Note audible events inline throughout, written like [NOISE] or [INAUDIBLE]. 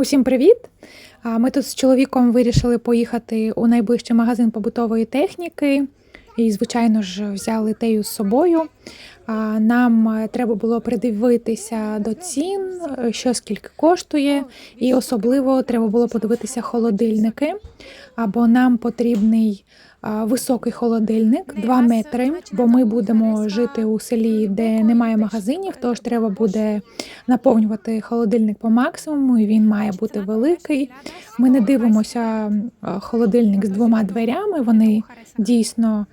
Усім привіт! Ми тут з чоловіком вирішили поїхати у найближчий магазин побутової техніки. І, звичайно ж, взяли тею з собою. Нам е, треба було придивитися до цін, що скільки коштує, і особливо треба було подивитися холодильники. Або нам потрібний високий холодильник 2 метри, бо ми будемо жити у селі, де немає магазинів, тож треба буде наповнювати холодильник по максимуму, і він має бути великий. Ми не дивимося холодильник з двома дверями. Вони дійсно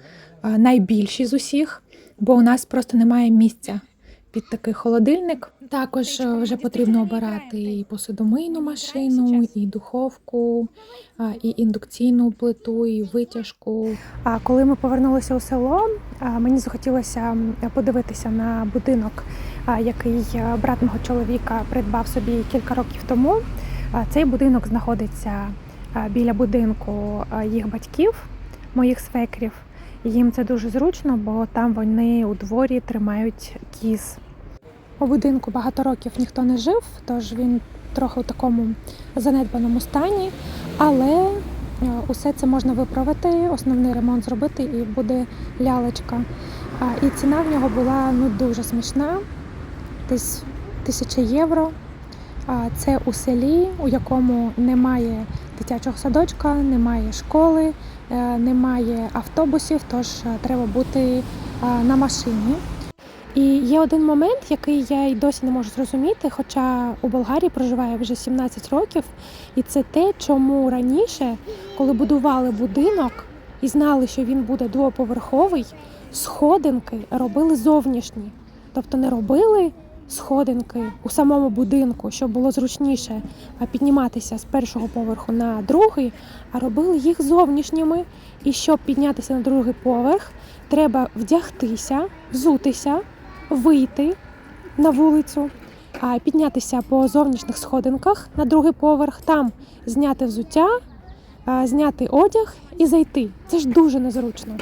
найбільші з усіх, бо у нас просто немає місця під такий холодильник. Також е, вже потрібно обирати і посудомийну машину, і духовку, і індукційну плиту, і витяжку. А коли ми повернулися у село, мені захотілося подивитися на будинок, який е, брат мого чоловіка придбав собі кілька років тому. Цей будинок знаходиться біля будинку їх батьків, моїх свекрів. Їм це дуже зручно, бо там вони у дворі тримають кіз. У будинку багато років ніхто не жив, тож він трохи у такому занедбаному стані, але е, усе це можна виправити, основний ремонт зробити і буде лялечка. І ціна в нього була ну дуже смішна, десь тисяча євро. Це у селі, у якому немає дитячого садочка, немає школи, е, немає автобусів, тож е, треба бути на машині. І є один момент, який я й досі не можу зрозуміти, хоча у Болгарії проживає вже 17 років, і це те, чому раніше, коли будували будинок і знали, що він буде двоповерховий, сходинки робили зовнішні. Тобто не робили сходинки у самому будинку, щоб було зручніше підніматися з першого поверху на другий, а робили їх зовнішніми. І щоб піднятися на другий поверх, треба вдягтися, взутися, вийти на вулицю, піднятися по зовнішніх сходинках на другий поверх, там зняти взуття, зняти одяг і зайти. Це ж дуже незручно.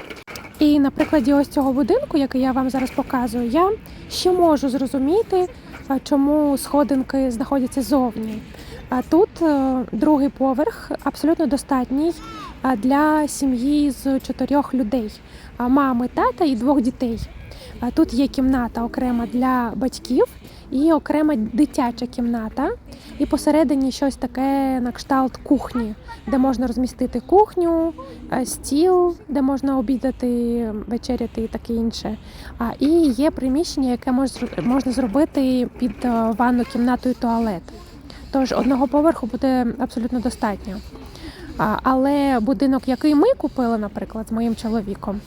І на прикладі ось цього будинку, який я вам зараз показую, я ще можу зрозуміти, чому сходинки знаходяться зовні. А тут е, другий поверх абсолютно достатній для сім'ї з чотирьох людей: мами, тата і двох дітей. Тут є кімната окрема для батьків і окрема дитяча кімната. І посередині щось таке на кшталт кухні, де можна розмістити кухню, е, стіл, де можна обідати, вечеряти і таке інше. І є приміщення, яке можна зробити під е, ванну кімнату і туалет. Тож одного поверху буде абсолютно достатньо. Але будинок, який ми купили, наприклад, з моїм чоловіком,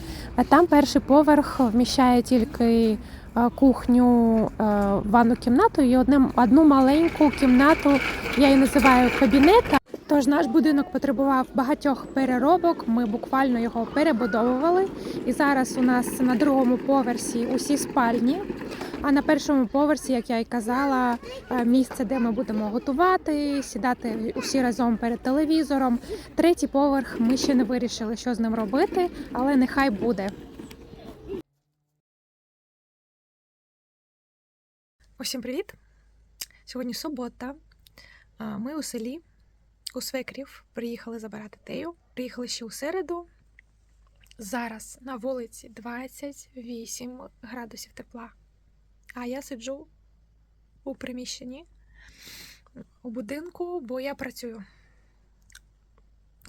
там перший поверх вміщає тільки е, кухню, е, ванну кімнату і одну маленьку кімнату, я її називаю кабінет. Тож наш будинок потребував багатьох переробок. Ми буквально його перебудовували. І зараз у нас на другому поверсі усі спальні. А на першому поверсі, як я й казала, е, місце, де ми будемо готувати, сідати усі разом перед телевізором. Третій поверх ми ще не вирішили, що з ним робити, але нехай буде. Усім привіт! Сьогодні субота. Ми у селі у свекрів приїхали забирати тею. Приїхали ще у середу. Зараз на вулиці 28 градусів тепла. А я сиджу у приміщенні у будинку, бо я працюю.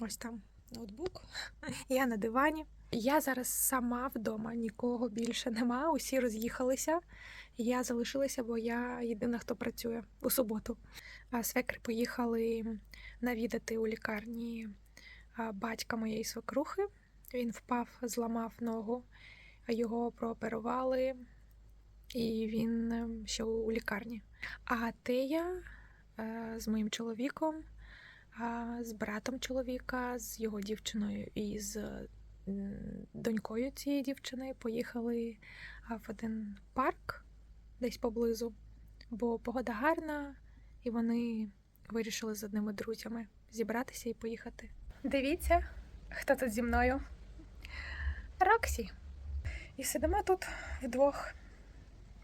Ось там ноутбук. [LAUGHS] Я на дивані. Я зараз сама вдома, нікого більше нема. Усі роз'їхалися. Я залишилася, бо я єдина, хто працює у суботу. Свекри поїхали навідати у лікарні батька моєї свекрухи. Він впав, зламав ногу, його прооперували, і він е, ще у лікарні. А Тея е, з моїм чоловіком, з братом чоловіка, з його дівчиною і з донькою цієї дівчини поїхали в один парк десь поблизу, бо погода гарна, і вони вирішили з одними друзями зібратися і поїхати. Дивіться, хто тут зі мною. Роксі. І сидимо тут вдвох.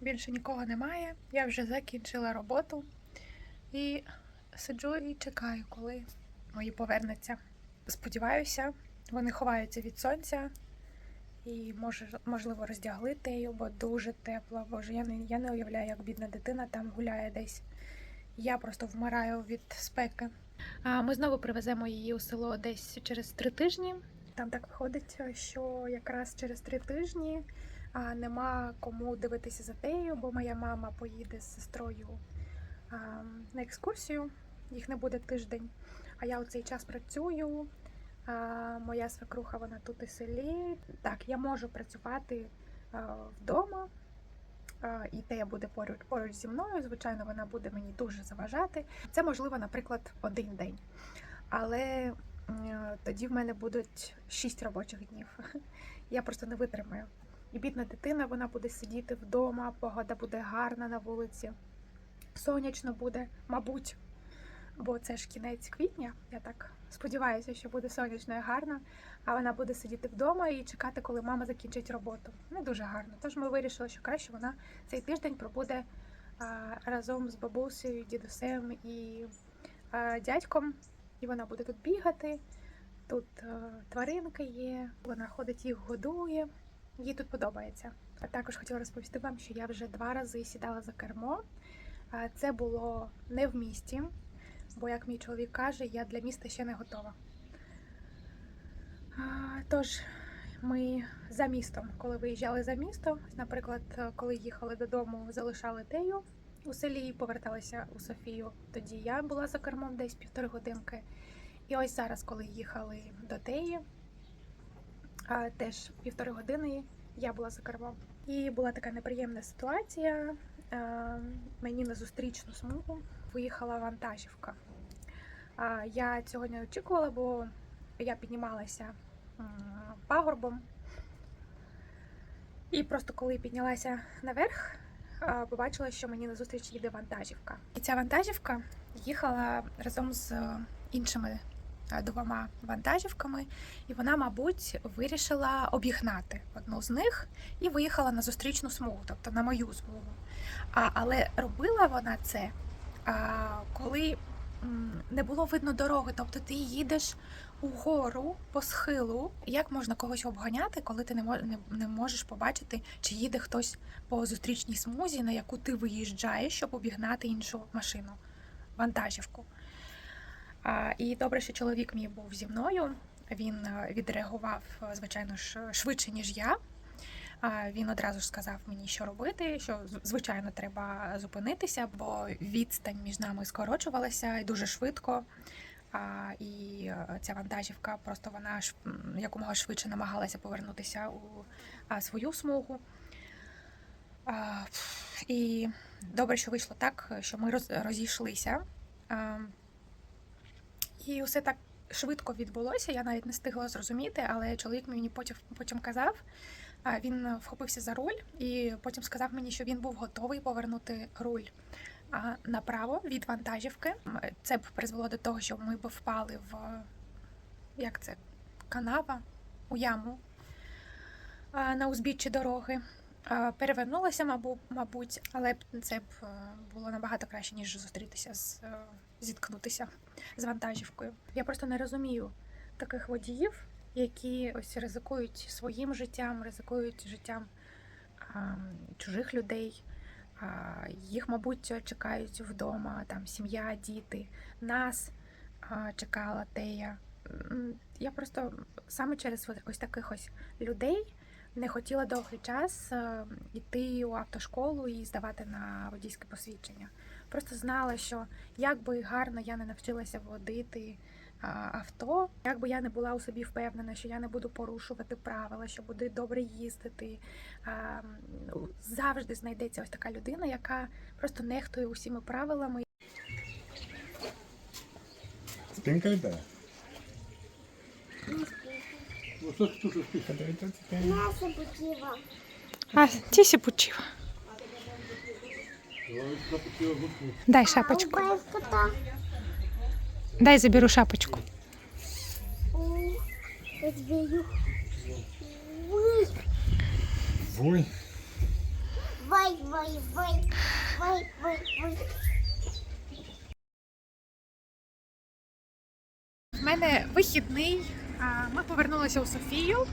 Більше нікого немає. Я вже закінчила роботу і сиджу і чекаю, коли мої повернуться. Сподіваюся, вони ховаються від сонця і можливо роздягли тею, бо дуже тепло. Боже, я не, я не уявляю, як бідна дитина там гуляє десь. Я просто вмираю від спеки. А ми знову привеземо її у село десь через три тижні. Там так виходить, що якраз через три тижні а, нема кому дивитися за тею, бо моя мама поїде з сестрою на екскурсію. Їх не буде тиждень. А я у цей час працюю. Моя свекруха вона тут і селі. Так, я можу працювати вдома. І Тея буде поруч поруч зі мною. Звичайно, вона буде мені дуже заважати. Це можливо, наприклад, один день. Але м, тоді в мене будуть шість робочих днів. [LAUGHS] Я просто не витримаю. І бідна дитина, вона буде сидіти вдома, погода буде гарна на вулиці. Сонячно буде, мабуть, бо це ж кінець квітня. Я так сподіваюся, що буде сонячно і гарно. А вона буде сидіти вдома і чекати, коли мама закінчить роботу. Не дуже гарно. Тож ми вирішили, що краще вона цей тиждень пробуде разом з бабусею, дідусем і дядьком. І вона буде тут бігати. Тут е, тваринки є, вона ходить їх годує. Їй тут подобається. А також хотіла розповісти вам, що я вже два рази сідала за кермо. Це було не в місті, бо, як мій чоловік каже, я для міста ще не готова. Тож ми за містом, коли виїжджали за місто, наприклад, коли їхали додому, залишали тею у селі і поверталися у Софію. Тоді я була за кермом десь півтори годинки. І ось зараз, коли їхали до теї, теж півтори години я була за кермом. І була така неприємна ситуація. Мені на зустрічну смугу виїхала вантажівка. Я цього не очікувала, бо я піднімалася пагорбом. І просто коли піднялася наверх, побачила, що мені назустріч їде вантажівка. І ця вантажівка їхала разом з іншими е, двома вантажівками, і вона, мабуть, вирішила обігнати одну з них і виїхала на зустрічну смугу, тобто на мою смугу. Але робила вона це, коли не було видно дороги, тобто ти їдеш угору по схилу. Як можна когось обганяти, коли ти не мож- не, не можеш побачити, чи їде хтось по зустрічній смузі, на яку ти виїжджаєш, щоб обігнати іншу машину, вантажівку. І добре, що чоловік мій був зі мною. Він е, відреагував, е, звичайно ж, швидше, ніж я. Він одразу ж сказав мені, що робити, що звичайно треба зупинитися, бо відстань між нами скорочувалася і дуже швидко. А, і е, ця вантажівка просто вона ж якомога швидше намагалася повернутися у свою смугу. А, і добре, що вийшло так, що ми роз, розійшлися. А, і все так швидко відбулося. Я навіть не встигла зрозуміти, але чоловік мені потім, потім казав. Він вхопився за руль і потім сказав мені, що він був готовий повернути руль направо від вантажівки. Це б призвело до того, що ми б впали в як це канава у яму на узбіччі дороги. Перевернулася, мабу- мабуть, але це б е, було набагато краще, ніж зустрітися з е, зіткнутися з вантажівкою. Я просто не розумію таких водіїв, які ось ризикують своїм життям, ризикують життям а, чужих людей. А, їх, мабуть, чекають вдома, там сім'я, діти. Нас а, чекала Тея. Я просто саме через ось- таких ось людей не хотіла довгий час йти у автошколу і здавати на водійське посвідчення. Просто знала, що як би гарно я не навчилася водити авто, як би я не була у собі впевнена, що я не буду порушувати правила, що буду добре їздити. Завжди знайдеться ось така людина, яка просто нехтує усіма правилами. Спинка йде. А, тісі почива. Дай шапочку. Дай заберу шапочку. Вой, Вой. вой, вой, вой, вой, вой, вой. мене вихідний. Ми повернулися у Софію.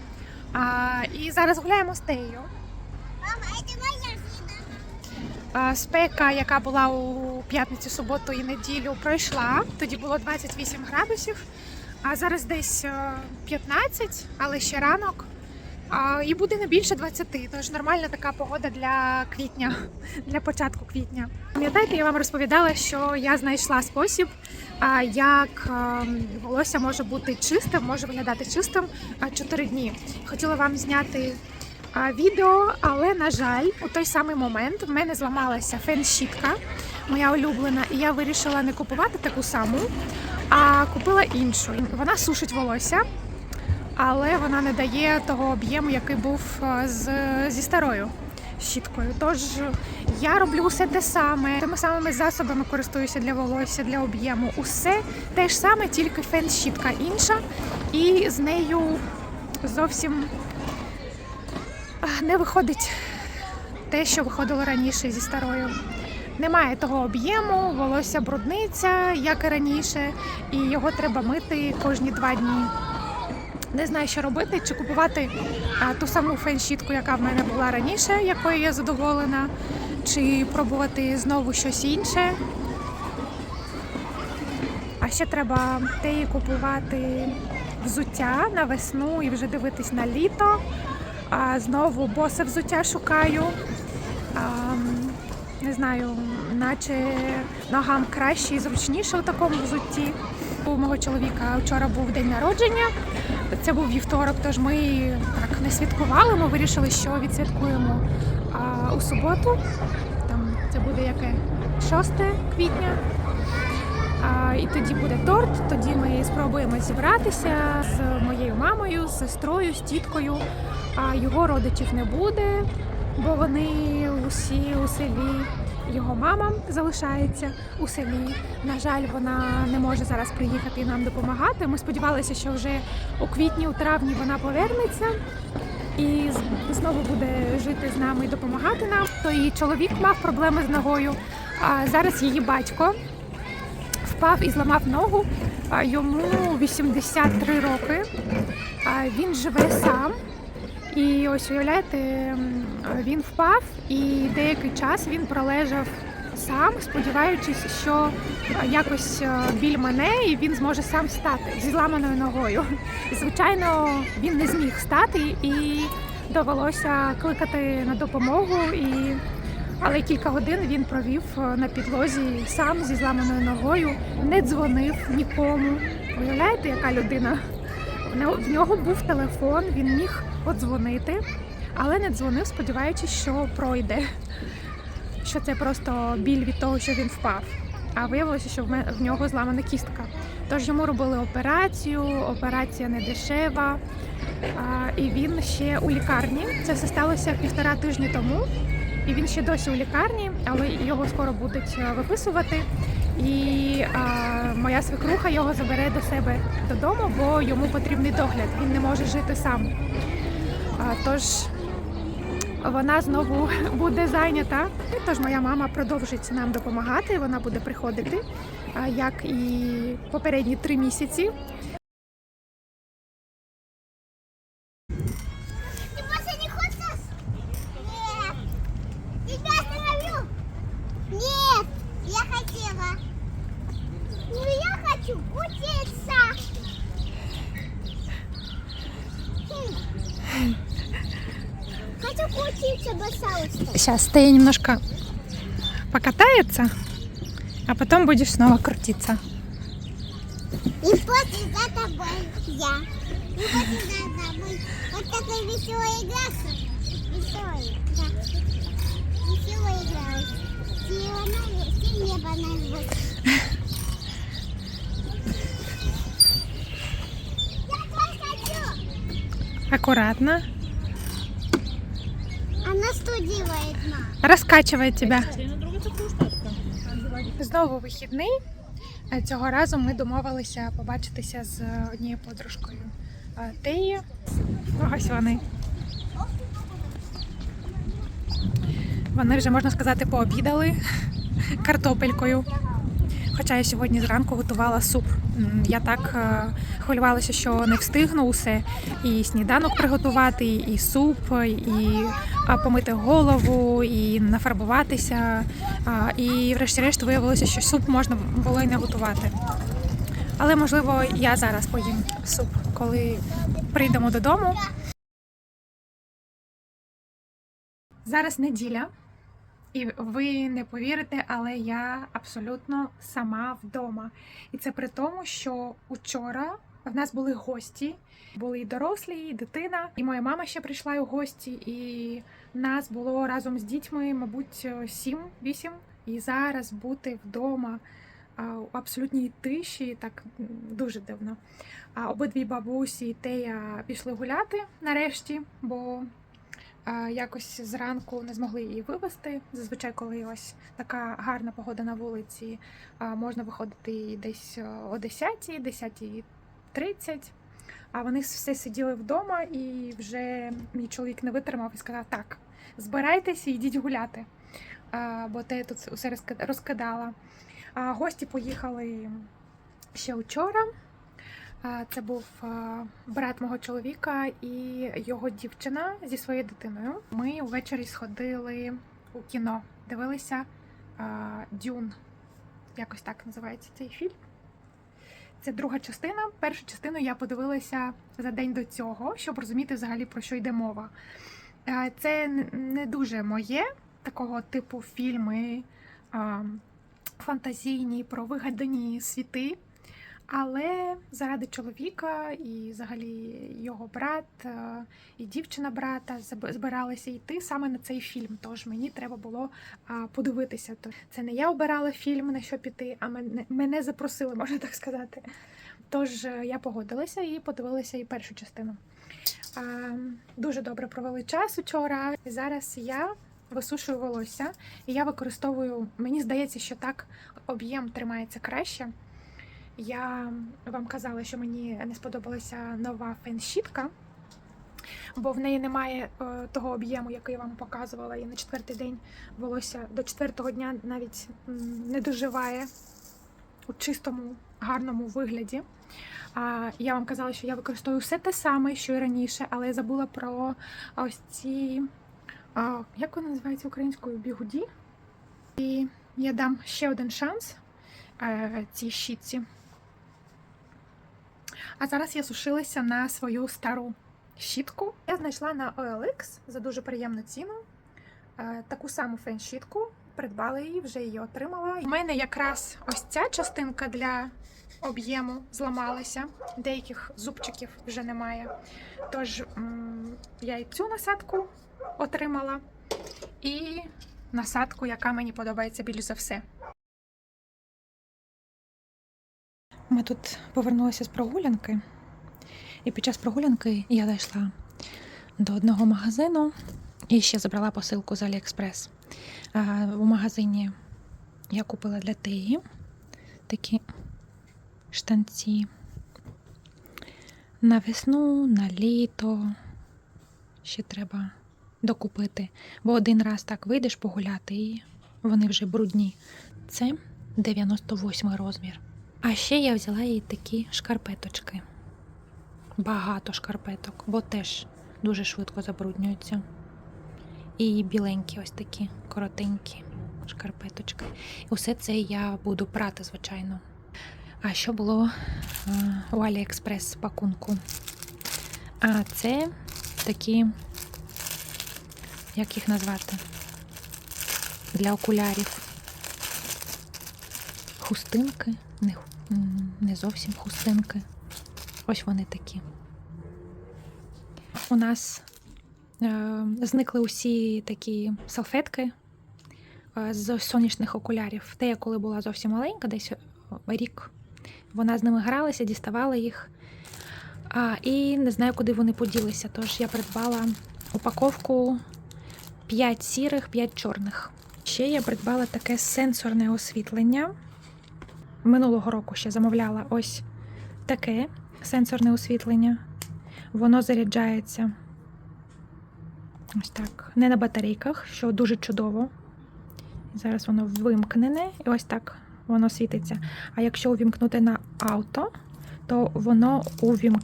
І зараз гуляємо з Теєю. Мама, это моя Спека, яка була у п'ятницю, суботу і неділю, пройшла. Тоді було 28 градусів, а зараз десь е, 15, але ще ранок. І буде не більше 20, тож нормальна така погода для квітня, [LAUGHS] для початку квітня. Пам'ятаєте, я вам розповідала, що я знайшла спосіб, як ем, волосся може бути чистим, може виглядати чистим 4 дні. Хотіла вам зняти відео, але на жаль, у той самий момент в мене зламалася фен-щітка, моя улюблена, і я вирішила не купувати таку саму, а купила іншу. Вона сушить волосся, але вона не дає того об'єму, який був з, зі старою щіткою. Тож я роблю все те саме, тими самими засобами користуюся для волосся, для об'єму. Усе те ж саме, тільки фен-щітка інша, і з нею зовсім не виходить те, що виходило раніше зі старою. Немає того об'єму, волосся брудниться, як і раніше, і його треба мити кожні два дні. Не знаю, що робити, чи купувати а, ту саму фен-щітку, яка в мене була раніше, якою я задоволена, чи пробувати знову щось інше. А ще треба теї купувати взуття на весну і вже дивитись на літо. А знову босе взуття шукаю. А, не знаю, наче ногам краще і зручніше у такому взутті. У мого чоловіка вчора був день народження. Це був вівторок, тож ми так не святкували. Ми вирішили, що відсвяткуємо а, у суботу. Там це буде яке 6 квітня. І тоді буде торт. Тоді ми спробуємо зібратися з моєю мамою, з сестрою, з тіткою. А його родичів не буде, бо вони усі у селі. Його мама залишається у селі. На жаль, вона не може зараз приїхати і нам допомагати. Ми сподівалися, що вже у квітні, у травні вона повернеться і знову буде жити з нами і допомагати нам. То її чоловік мав проблеми з ногою. А зараз її батько впав і зламав ногу. Йому 83 роки. Він живе сам. І ось уявляєте, він впав, і деякий час він пролежав сам, сподіваючись, що якось е, біль мене і він зможе сам встати зі зламаною ногою. Звичайно, він не зміг встати і довелося кликати на допомогу. І... Але кілька годин він провів е, на підлозі сам зі зламаною ногою, не дзвонив нікому. Уявляєте, яка людина? В нього- був телефон, він міг подзвонити, але не дзвонив, сподіваючись, що пройде. Що це просто біль від того, що він впав. А виявилося, що в нього зламана кістка. Тож йому робили операцію, операція не дешева. І він ще у лікарні. Це все сталося півтора тижні тому. І він ще досі у лікарні, але його скоро будуть е, виписувати. І а, моя свекруха його забере до себе додому, бо йому потрібний догляд. Він не може жити сам. А, тож вона знову [LAUGHS] буде зайнята. Тож моя мама продовжить нам допомагати. Вона буде приходити, як і попередні три місяці. Сейчас ты немножко покатается, а потом будешь снова крутиться. И после за тобой я. И после за тобой. Вот такая веселая игра. Веселая, да. Веселая игра. На-. [LAUGHS] Я тоже хочу. Аккуратно. Что делает, мам? Розкачує тебе. Знову вихідний. Е, Цього разу ми домовилися побачитися з однією подружкою Теї. Ось вони. Вони вже, можна сказати, пообідали картопелькою. Хоча я сьогодні зранку готувала суп. Я так е, хвилювалася, що не встигну усе. І сніданок приготувати, і суп, і помити голову, і нафарбуватися. І врешті-решт виявилося, що суп можна було й не готувати. Але можливо я зараз поїм суп, коли прийдемо додому. Зараз неділя, і ви не повірите, але я абсолютно сама вдома. І це при тому, що учора в нас були гості, були і дорослі, і дитина, і моя мама ще прийшла у гості, і нас було разом з дітьми, мабуть, сім-вісім. І зараз бути вдома у абсолютній тиші, так дуже дивно. А обидві бабусі і Тея пішли гуляти нарешті, бо якось зранку не змогли її вивезти. Зазвичай, коли ось така гарна погода на вулиці, можна виходити десь о 10, 10.30. А вони все сиділи вдома, і вже мій чоловік не витримав і сказав: так, збирайтеся йдіть гуляти. А, бо те тут усе розкидала. А гості поїхали ще вчора. Це був брат мого чоловіка і його дівчина зі своєю дитиною. Ми ввечері сходили у кіно, дивилися Дюн. Якось так називається цей фільм. Це друга частина. Першу частину я подивилася за день до цього, щоб розуміти взагалі про що йде мова. Це не дуже моє такого типу фільми фантазійні про вигадані світи. Але заради чоловіка і взагалі його брат е, і дівчина брата збиралися йти саме на цей фільм. Тож мені треба було подивитися. То це не я обирала фільм на що піти, а мене, мене запросили, можна так сказати. Тож е, я погодилася і подивилася і першу частину. Дуже добре провели час учора. І зараз я висушую волосся, і я використовую, мені здається, що так об'єм тримається краще. Я вам казала, що мені не сподобалася нова фен-щітка, бо в неї немає е, того об'єму, який я вам показувала. І на четвертий день волосся до четвертого дня навіть не доживає у чистому, гарному вигляді. А я вам казала, що я використовую все те саме, що і раніше, але я забула про ось ці, як вони називаються українською бігуді. І я дам ще один шанс е, цій щітці. А зараз я сушилася на свою стару щітку. Я знайшла на OLX за дуже приємну ціну е, таку саму фен-щітку. Придбала її, вже її отримала. У мене якраз ось ця частинка для об'єму зламалася. Деяких зубчиків вже немає. Тож я і цю насадку отримала, і насадку, яка мені подобається більш за все. Ми тут повернулися з прогулянки, і під час прогулянки я зайшла до одного магазину і ще забрала посилку з Аліекспрес. У магазині я купила для Теї такі штанці на весну, на літо. Ще треба докупити, бо один раз так вийдеш погуляти, і вони вже брудні. Це 98 розмір. А ще я взяла їй такі шкарпеточки. Багато шкарпеток, бо теж дуже швидко забруднюються. І біленькі, ось такі коротенькі шкарпеточки. І усе це я буду прати, звичайно. А що було е, у Аліекспрес пакунку? А це такі, як їх назвати? Для окулярів. Хустинки, не, не зовсім хустинки. Ось вони такі. У нас е, зникли усі такі салфетки е, з сонячних окулярів. Те, я коли була зовсім маленька, десь е, рік, вона з ними гралася, діставала їх. А, і не знаю, куди вони поділися. Тож я придбала упаковку 5 сірих, 5 чорних. Ще я придбала таке сенсорне освітлення. Минулого року ще замовляла ось таке сенсорне освітлення. Воно заряджається ось так, не на батарейках, що дуже чудово. Зараз воно вимкнене і ось так воно світиться. А якщо увімкнути на авто, то воно увім...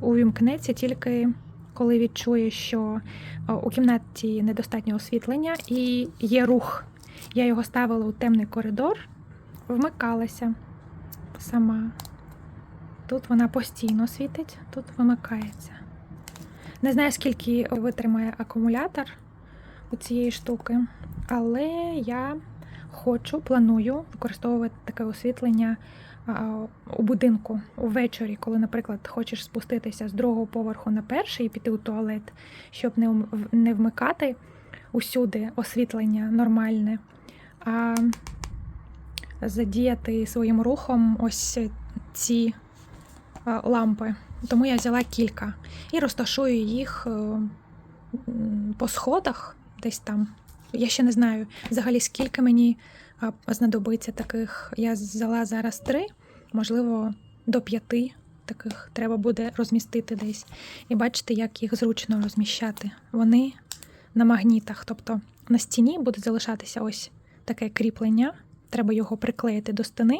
увімкнеться тільки коли відчує, що е, у кімнаті недостатньо освітлення і є рух. Я його ставила у темний коридор, вмикалася сама. Тут вона постійно світить, тут вимикається. Не знаю, скільки витримає акумулятор у цієї штуки, але я хочу, планую використовувати таке освітлення у будинку увечері, коли, наприклад, хочеш спуститися з другого поверху на перший і піти у туалет, щоб не вмикати усюди освітлення нормальне, а задіяти своїм рухом ось ці лампи. Тому я взяла кілька і розташую їх е, по сходах десь там. Я ще не знаю взагалі, скільки мені знадобиться таких. Я взяла зараз три, можливо, до п'яти таких треба буде розмістити десь. І бачите, як їх зручно розміщати. Вони на магнітах, тобто на стіні буде залишатися ось таке кріплення. Треба його приклеїти до стіни,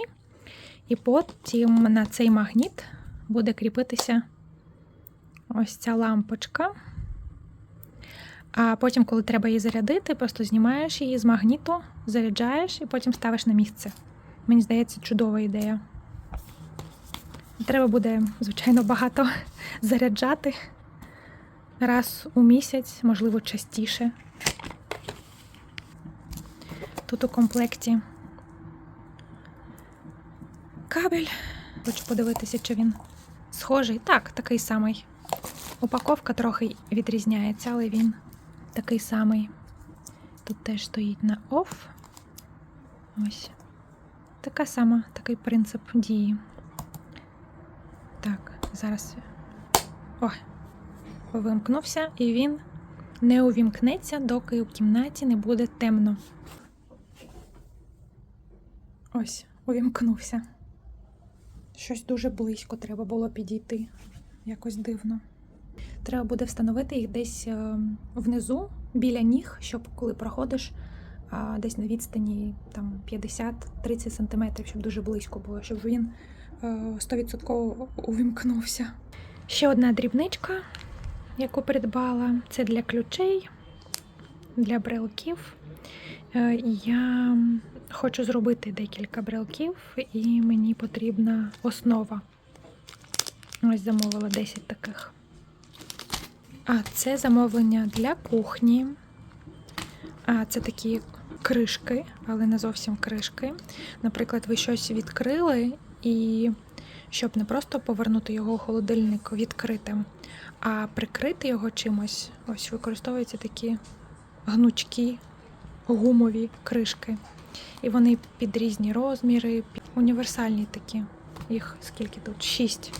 і потім на цей магніт буде кріпитися ось ця лампочка. А потім, коли треба її зарядити, просто знімаєш її з магніту, заряджаєш і потім ставиш на місце. Мені здається, чудова ідея. Треба буде, звичайно, багато [LAUGHS] заряджати раз у місяць, можливо, частіше. Тут у комплекті кабель. Хочу подивитися, чи він схожий. Так, такий самий. Упаковка трохи відрізняється, але він такий самий. Тут теж стоїть на OFF. Ось. Така сама, такий принцип дії. Так, зараз. О, вимкнувся, і він не увімкнеться, доки у кімнаті не буде темно. Ось, увімкнувся. Щось дуже близько треба було підійти. Якось дивно. Треба буде встановити їх десь е, внизу, біля ніг, щоб коли проходиш десь на відстані там 50-30 см, щоб дуже близько було, щоб він е, 100% увімкнувся. Ще одна дрібничка, яку придбала, це для ключей, для брелків. Е, Я хочу зробити декілька брелків, і мені потрібна основа. Ось замовила 10 таких. А це замовлення для кухні. А це такі кришки, але не зовсім кришки. Наприклад, ви щось відкрили, і щоб не просто повернути його у холодильник відкритим, а прикрити його чимось, ось використовуються такі гнучкі гумові кришки. І вони під різні розміри, універсальні такі. Їх скільки тут? Шість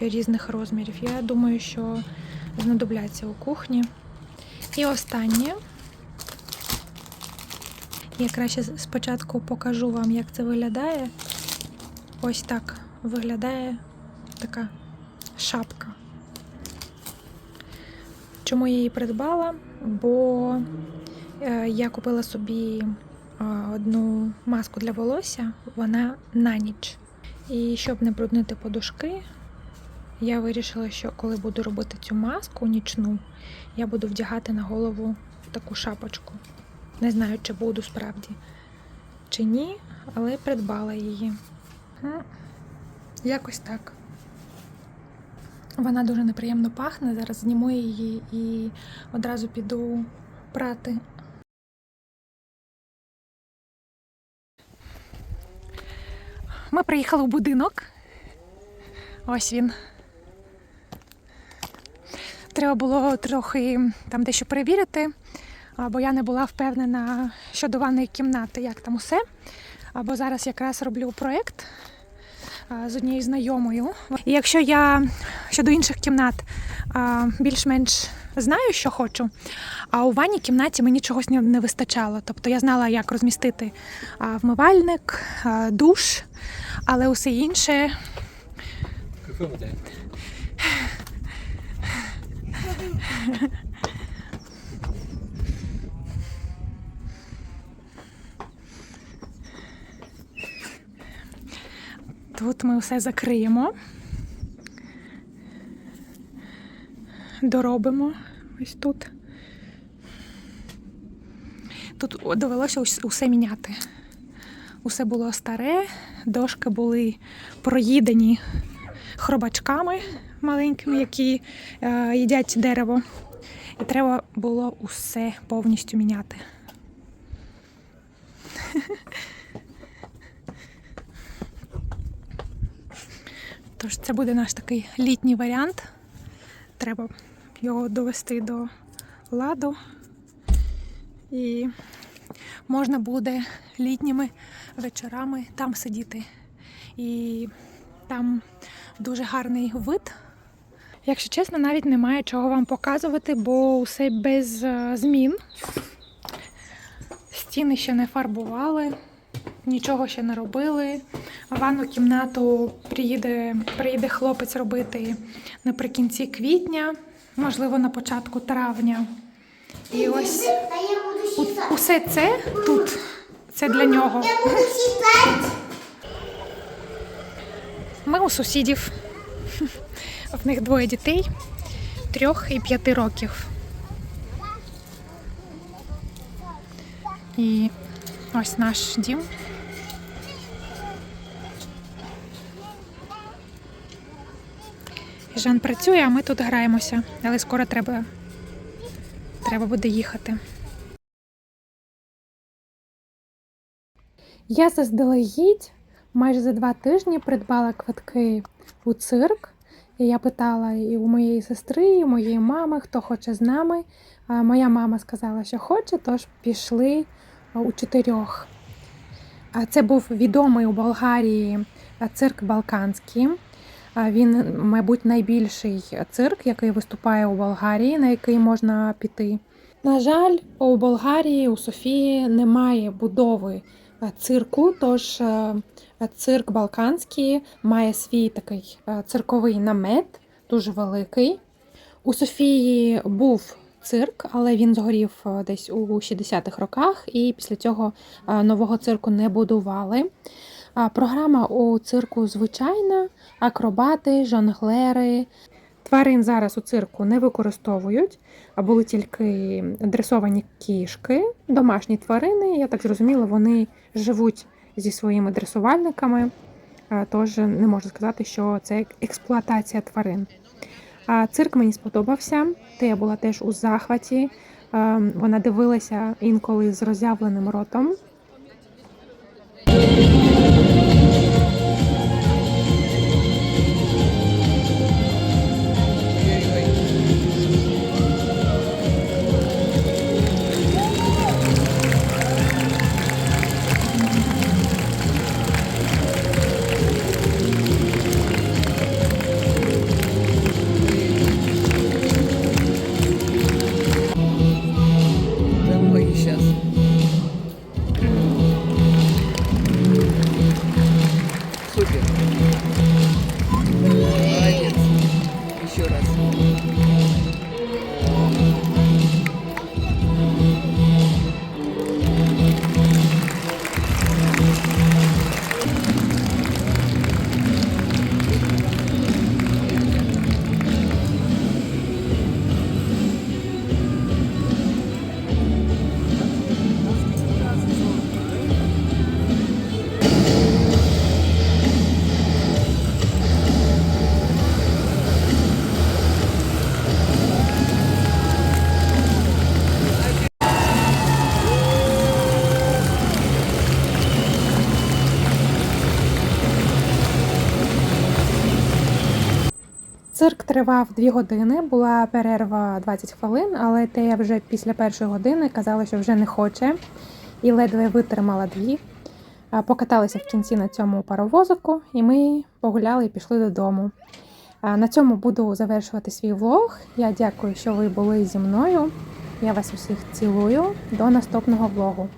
різних розмірів. Я думаю, що знадобляться у кухні. І останнє. Я краще спочатку покажу вам, як це виглядає. Ось так виглядає така шапка. Чому я її придбала? Бо е, я купила собі одну маску для волосся, вона на ніч. І щоб не бруднити подушки, я вирішила, що коли буду робити цю маску нічну, я буду вдягати на голову таку шапочку. Не знаю, чи буду справді, чи ні, але придбала її. Якось так. Вона дуже неприємно пахне. Зараз зніму її і одразу піду прати. Ми приїхали в будинок. Ось він. Треба було трохи там дещо перевірити, бо я не була впевнена щодо ванної кімнати, як там усе. Або зараз якраз роблю проєкт з однією знайомою. І якщо я щодо інших кімнат більш-менш знаю, що хочу, а у ванній кімнаті мені чогось не, вистачало. Тобто я знала, як розмістити вмивальник, душ, але усе інше [LAUGHS] Тут ми все закриємо. Доробимо ось тут. Тут довелося усе міняти. Усе було старе, дошки були проїдені хробачками маленькими, які е, їдять дерево. І треба було усе повністю міняти. Тож це буде наш такий літній варіант. Треба його довести до ладу. І можна буде літніми вечорами там сидіти. І там дуже гарний вид. Якщо чесно, навіть немає чого вам показувати, бо все без е, змін. Стіни ще не фарбували, нічого ще не робили. Ванну кімнату приїде, приїде хлопець робити наприкінці квітня, можливо, на початку травня. І ось у- усе це тут. Це для нього. Ми у сусідів. В них двоє дітей трьох і п'яти років. І ось наш дім. Жан працює, а ми тут граємося, але скоро треба, треба буде їхати. Я заздалегідь майже за два тижні придбала квитки у цирк. І я питала і у моєї сестри, і у моєї мами, хто хоче з нами. Моя мама сказала, що хоче, тож пішли у чотирьох. Це був відомий у Болгарії цирк Балканський. Він, мабуть, найбільший цирк, який виступає у Болгарії, на який можна піти. На жаль, у Болгарії, у Софії немає будови е, цирку, тож е, цирк Балканський має свій такий е, цирковий намет, дуже великий. У Софії був цирк, але він згорів десь у 60-х роках, і після цього нового цирку не будували. А Програма у цирку звичайна: акробати, жонглери. Тварин зараз у цирку не використовують, а були тільки дресовані кішки, домашні тварини. Я так зрозуміла, вони живуть зі своїми дресувальниками, тож не можу сказати, що це експлуатація тварин. А цирк мені сподобався. Тея була теж у захваті. Вона дивилася інколи з роззявленим ротом. Цирк тривав дві години, була перерва 20 хвилин, але Тея вже після першої години казала, що вже не хоче, і ледве витримала дві. Покаталися в кінці на цьому паровозику, і ми погуляли і пішли додому. На цьому буду завершувати свій влог. Я дякую, що ви були зі мною. Я вас усіх цілую. До наступного влогу.